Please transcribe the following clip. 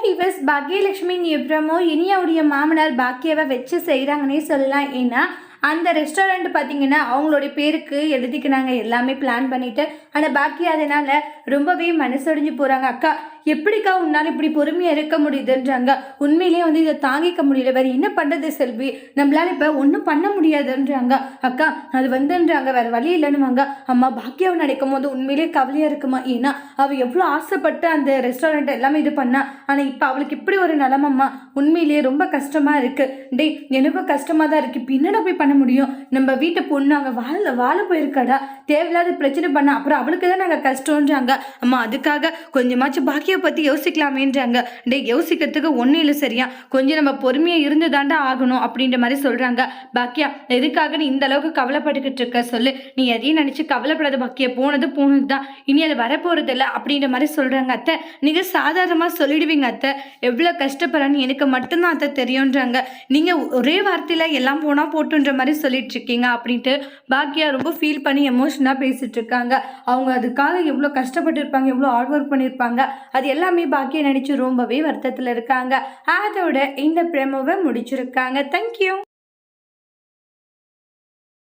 Fevers Bhagyalakshmi எவ்வளமோ இனியாவுடைய மாமனார் பாக்கியாவை வச்சு செய்கிறாங்கன்னே சொல்லலாம். ஏன்னா அந்த ரெஸ்டாரண்ட் பார்த்தீங்கன்னா அவங்களுடைய பேருக்கு எழுதிக்கினாங்க. எல்லாமே பிளான் பண்ணிவிட்டு ஆனால் பாக்கியா அதனால் ரொம்பவே மனசொடிஞ்சு போகிறாங்க அக்கா எப்படிக்கா உன்னால் இப்படி பொறுமையாக இருக்க முடியுதுன்றாங்க. உண்மையிலேயே வந்து இதை தாங்கிக்க முடியல. வேறு என்ன பண்ணுறது செல்வி? நம்மளால இப்போ ஒன்றும் பண்ண முடியாதுன்றாங்க. அக்கா அது வந்துன்றாங்க. வேறு வழி இல்லைன்னுவாங்க. அம்மா பாக்கியாவை நினைக்கும் போது உண்மையிலேயே கவலையாக இருக்குமா? ஏன்னா அவள் எவ்வளோ ஆசைப்பட்டு அந்த ரெஸ்டாரண்ட் எல்லாமே இது பண்ணா. ஆனால் இப்போ அவளுக்கு இப்படி ஒரு நிலமம்மா. உண்மையிலேயே ரொம்ப கஷ்டமாக இருக்குது டேய் எனக்கும் கஷ்டமாக தான் இருக்குது இப்போ என்னடா போய் பண்ண முடியும்? நம்ம வீட்டு பொண்ணு அங்கே வாழ வாழ போயிருக்காடா? தேவையில்லாத பிரச்சனை பண்ண. அப்புறம் அவளுக்கு தான் நாங்கள் கஷ்டம்ன்றாங்க. அம்மா அதுக்காக கொஞ்சமாச்சும் பாக்கிய பற்றி யோசிக்கலாமேன்றாங்க டே யோசிக்கிறதுக்கு ஒன்றும் இல்லை சரியா. கொஞ்சம் நம்ம பொறுமையாக இருந்து தாண்டா ஆகணும் அப்படின்ற மாதிரி சொல்கிறாங்க பாக்கியா எதுக்காக நீ இந்த அளவுக்கு கவலைப்பட்டுக்கிட்டு இருக்க? சொல்லு. நீ எதையும் நினச்சி கவலைப்படாத பாக்கியா போனது போனது தான் இனி அது வரப்போகிறது இல்லை அப்படின்ற மாதிரி சொல்கிறாங்க அத்தை. நீங்கள் சாதாரணமாக சொல்லிடுவீங்க அத்தை. எவ்வளோ கஷ்டப்படுறான்னு எனக்கு மட்டும்தான் அத்தை தெரியுன்றாங்க நீங்கள் ஒரே வார்த்தையில் எல்லாம் போனால் போட்டுன்ற மாதிரி சொல்லிட்டு இருக்கீங்க அப்படின்ட்டு பாக்கியா ரொம்ப ஃபீல் பண்ணி எமோஷனாக பேசிட்டு இருக்காங்க. அவங்க அதுக்காக எவ்வளோ கஷ்டப்பட்டு இருப்பாங்க எவ்வளோ ஹார்ட் ஒர்க் பண்ணியிருப்பாங்க அது எல்லாமே பாக்கிய நினச்சி ரொம்பவே வருத்தத்தில் இருக்காங்க. அதோட இந்த பிரமோவை முடிச்சிருக்காங்க. தேங்க்யூ